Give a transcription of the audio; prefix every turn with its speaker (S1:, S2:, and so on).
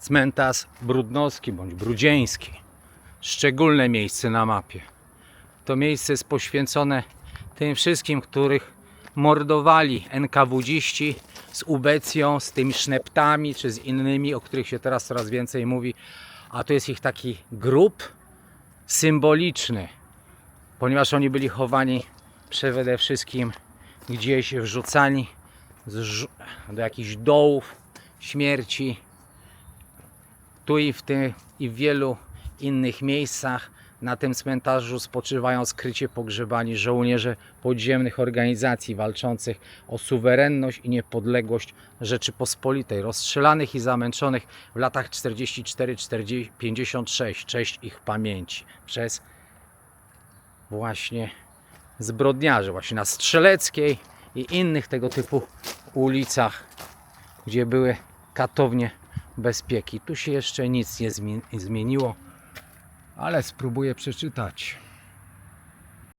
S1: Cmentarz Brudnowski bądź Brudzieński. Szczególne miejsce na mapie. To miejsce jest poświęcone tym wszystkim, których mordowali NKWdziści z ubecją, z tymi szneptami czy z innymi, o których się teraz coraz więcej mówi. A to jest ich taki grób symboliczny, ponieważ oni byli chowani przede wszystkim gdzieś wrzucani do jakichś dołów śmierci. Tu i w, tym, i w wielu innych miejscach na tym cmentarzu spoczywają skrycie pogrzebani żołnierze podziemnych organizacji walczących o suwerenność i niepodległość Rzeczypospolitej, rozstrzelanych i zamęczonych w latach 44-56. Cześć ich pamięci przez właśnie zbrodniarzy, właśnie na Strzeleckiej i innych tego typu ulicach, gdzie były katownie bezpieki. Tu się jeszcze nic nie zmi- zmieniło, ale spróbuję przeczytać.